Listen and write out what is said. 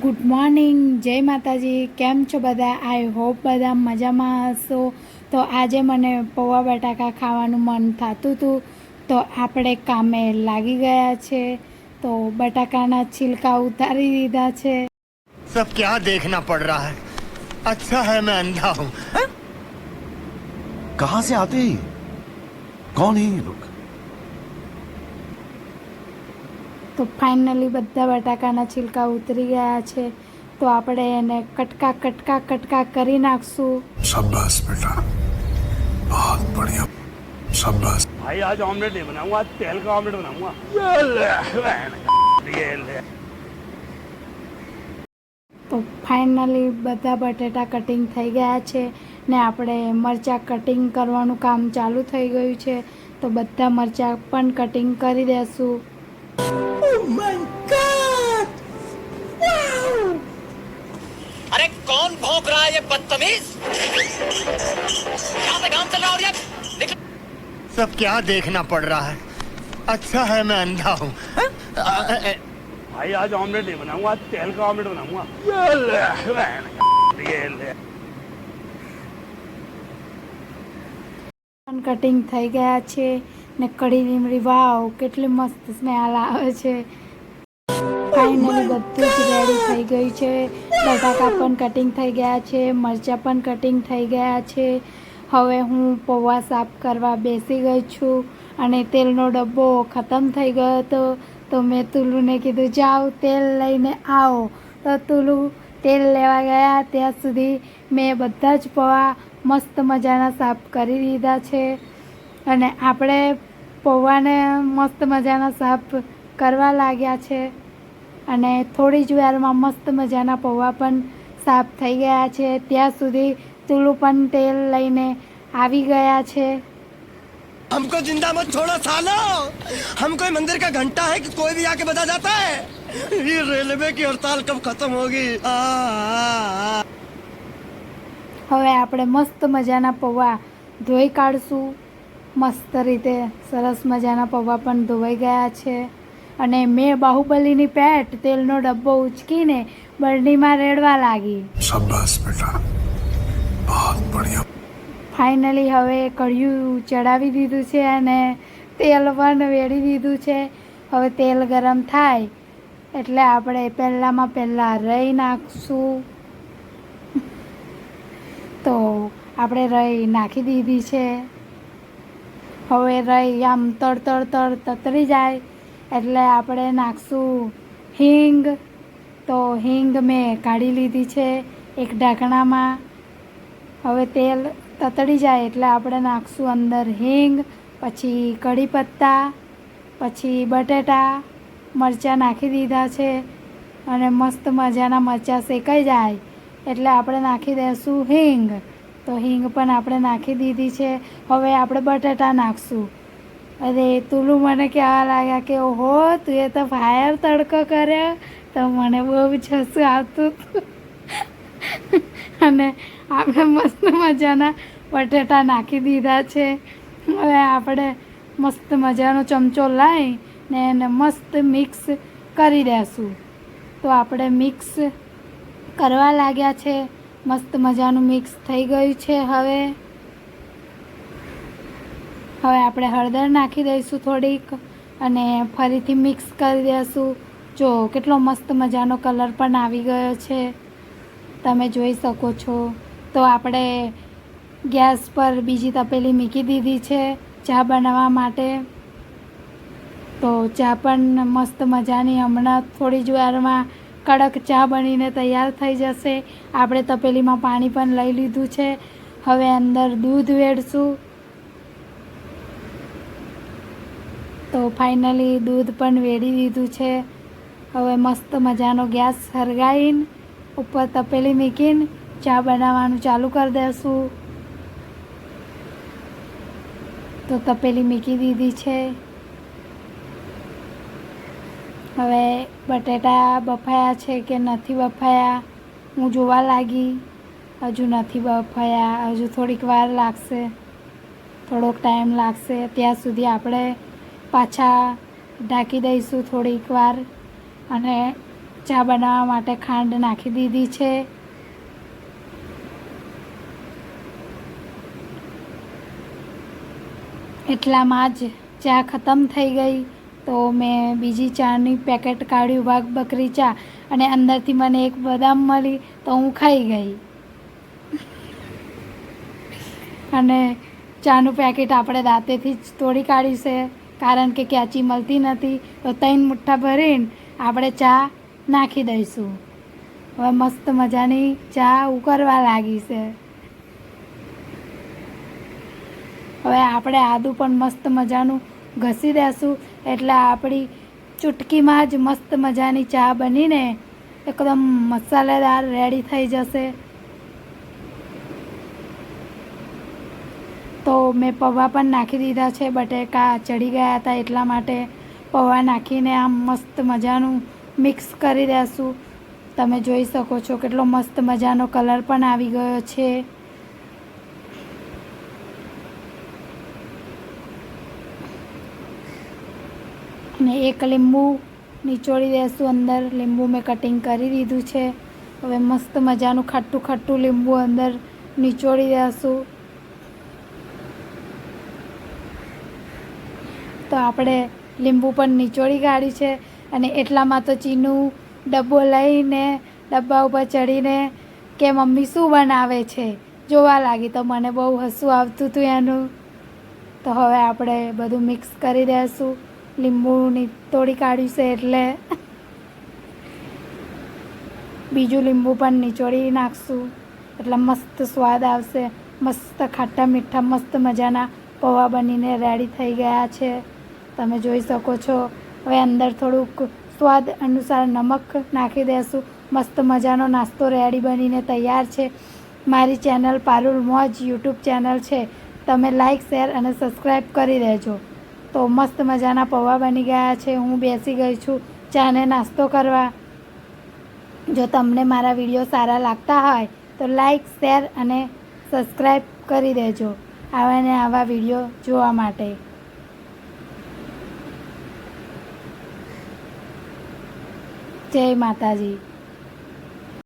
Good morning જય માતાજી. કેમ છો બધા? આઈ હોપ બધા મજામાં હશો. તો આજે મને પૌવા બટાકા ખાવાનું મન થતું હતું તો આપણે કામે લાગી ગયા છે. તો બટાકાના છિલકા ઉતારી દીધા છે. સબ ક્યા દેખના પડ રહા હૈ? અચ્છા હૈ મેં અંધા હું. કહાં સે આતે કોણ હે લોગ તો ફાઇનલી બધા બટાકાના છિલકા ઉતરી ગયા છે. તો આપણે એને કટકા કટકા કટકા કરી નાખશું. શાબાશ બેટા. બહુત બઢિયા. શાબાશ. ભાઈ આજ ઓમલેટ નહીં બનાવું આજ તેલ કા ઓમલેટ બનાવું તો ફાઇનલી બધા બટેટા કટિંગ થઈ ગયા છે ને આપણે મરચાં કટિંગ કરવાનું કામ ચાલુ થઈ ગયું છે. તો બધા મરચાં પણ કટિંગ કરી દેશું. अरे कौन भौंक रहा है ये बदतमीज यहाँ पे काम चल रहा है और ये निकल सब क्या देखना पड़ रहा है अच्छा है मैं अंधा हूँ भाई आज ऑमलेट नहीं बनाऊंगा आज तेल का ऑमलेट बनाऊंगा ये ले, ये ले। પણ કટિંગ થઈ ગયા છે ને કઢી લીમડી, વાવ, કેટલી મસ્ત સ્મેલ આવે છે. ફાઇનલી બધું જ રેડી થઈ ગયું છે. બટાકા પણ કટિંગ થઈ ગયા છે, મરચાં પણ કટિંગ થઈ ગયા છે. હવે હું પૌવા સાફ કરવા બેસી ગઈ છું અને તેલનો ડબ્બો ખતમ થઈ ગયો હતો. તો મેં તુલુને કીધું, જાઓ, તેલ લઈને આવો. તો તુલુ તેલ લેવા ગયા. ત્યાં સુધી મેં બધા જ પૌવા મસ્ત મજાના સાફ કરી દીધા છે. અને આપણે પૌવાને મસ્ત મજાના સાફ કરવા લાગ્યા છે અને થોડી જ વારમાં મસ્ત મજાના પૌવા પણ સાફ થઈ ગયા છે ત્યાં સુધી તુલુ પણ તેલ લઈને આવી ગયા છે हमको जिंदा मत छोड़ो सालो हम कोई मंदिर का घंटा है कि कोई भी आके बता जाता है ये रेलवे की हड़ताल कब खत्म होगी आ, आ, आ। હવે આપણે મસ્ત મજાના પૌવા ધોઈ કાઢશું મસ્ત રીતે સરસ મજાના પૌવા પણ ધોવાઈ ગયા છે. અને મેં બાહુબલીની પેટ તેલનો ડબ્બો ઉચકીને બરણીમાં રેડવા લાગી. શાબાશ ફાઇનલી હવે કઢિયું ચડાવી દીધું છે અને તેલ પણ વેડી દીધું છે. હવે તેલ ગરમ થાય એટલે આપણે પહેલાંમાં પહેલાં રહી નાખશું. તો આપણે રહી નાખી દીધી છે. હવે રહી આમ તળ તળ તડ તતરી જાય એટલે આપણે નાખશું હિંગ. તો હિંગ મેં કાઢી લીધી છે એક ઢાંકણામાં. હવે તેલ તતડી જાય એટલે આપણે નાખશું અંદર હિંગ, પછી કઢી પત્તા પછી બટેટા, મરચાં નાખી દીધા છે અને મસ્ત મજાના મરચાં શેકાઈ જાય એટલે આપણે નાખી દઈશું હિંગ. તો હિંગ પણ આપણે નાખી દીધી છે. હવે આપણે બટેટા નાખશું. અરે, તુલું મને કહેવા લાગ્યા કે, ઓહો, તું એ તો ફાયર તડકો કર્યો. તો મને બહુ જસું આવતું અને આપણે મસ્ત મજાના બટેટા નાખી દીધા છે. હવે આપણે મસ્ત મજાનો ચમચો લાવી ને એને મસ્ત મિક્સ કરી દેશું. તો આપણે મિક્સ કરવા લાગ્યા છે. મસ્ત મજાનું મિક્સ થઈ ગયું છે હવે. હવે આપણે હળદર નાખી દઈશું થોડીક અને ફરીથી મિક્સ કરી દઈશું જો, કેટલો મસ્ત મજાનો કલર પણ આવી ગયો છે. તમે જોઈ શકો છો. તો આપણે ગેસ પર બીજી તપેલી મૂકી દીધી છે ચા બનાવવા માટે. તો ચા પણ મસ્ત મજાની હમણાં થોડી જ વારમાં કડક ચા બનીને તૈયાર થઈ જશે. આપણે તપેલીમાં પાણી પણ લઈ લીધું છે. હવે અંદર દૂધ વેડશું. તો ફાઇનલી દૂધ પણ વેડી દીધું છે. હવે મસ્ત મજાનો ગેસ સળગાવીને ઉપર તપેલી મૂકીને ચા બનાવવાનું ચાલુ કરી દઈશું તો તપેલી મૂકી દીધી છે. હવે બટેટા બફાયા છે કે નથી બફાયા? હું જોવા લાગી. હજુ નથી બફાયા. હજુ થોડીક વાર લાગશે. થોડોક ટાઈમ લાગશે. ત્યાં સુધી આપણે પાછા ઢાંકી દઈશું થોડીક વાર અને ચા બનાવવા માટે ખાંડ નાખી દીધી છે. એટલામાં જ ચા ખતમ થઈ ગઈ. તો મેં બીજી ચાની પેકેટ કાઢ્યું વાઘ બકરી ચા અને અંદરથી મને એક બદામ મળી તો હું ખાઈ ગઈ. અને ચાનું પેકેટ આપણે દાંતેથી જ તોડી કાઢી છે, કારણ કે ક્યાચી મળતી નથી, તો ત્રણ મુઠ્ઠા ભરીને આપણે ચા નાખી દઈશું. હવે મસ્ત મજાની ચા ઉકળવા લાગી છે. હવે આપણે આદું પણ મસ્ત મજાનું ઘસી દેશું. એટલે આપણી ચૂટકીમાં જ મસ્ત મજાની ચા બનીને એકદમ મસાલેદાર રેડી થઈ જશે. તો મેં પૌવા પણ નાખી દીધા છે. બટેકા ચડી ગયા હતા એટલા માટે પૌવા નાખીને આમ મસ્ત મજાનું મિક્સ કરી દેશું. તમે જોઈ શકો છો કેટલો મસ્ત મજાનો કલર પણ આવી ગયો છે. અને એક લીંબુ નીચોડી દેશું અંદર. લીંબુ મેં કટિંગ કરી દીધું છે. હવે મસ્ત મજાનું ખાટું ખાટું લીંબુ અંદર નીચોડી દેશું. તો આપણે લીંબુ પણ નીચોડી કાઢ્યું છે અને એટલામાં તો ચીનું ડબ્બો લઈને, ડબ્બા ઉપર ચડીને કે મમ્મી શું બનાવે છે? જોવા લાગી તો મને બહુ હસવું આવતું હતું એનું. તો હવે આપણે બધું મિક્સ કરી દઈશું લીંબુની તોડી કાઢ્યું છે એટલે બીજું લીંબુ પણ નીચોડી નાખશું. એટલે મસ્ત સ્વાદ આવશે. મસ્ત ખાટા મીઠા, મસ્ત મજાના પૌવા બનીને રેડી થઈ ગયા છે. તમે જોઈ શકો છો. હવે અંદર થોડુંક સ્વાદ અનુસાર નમક નાખી દેશું. મસ્ત મજાનો નાસ્તો રેડી બનીને તૈયાર છે. મારી ચેનલ પારુલ મોજ યુટ્યુબ ચેનલ છે. તમે લાઈક શેર અને સબસ્ક્રાઈબ કરી દેજો. તો મસ્ત મજાના પૌવા બની ગયા છે. હું બેસી ગઈ છું. ચાને નાસ્તો કરવા. જો તમને મારા વીડિયો સારા લાગતા હોય, તો લાઈક શેર અને સબસ્ક્રાઈબ કરી દેજો. આવા ને આવા વીડિયો જોવા માટે. જય માતાજી.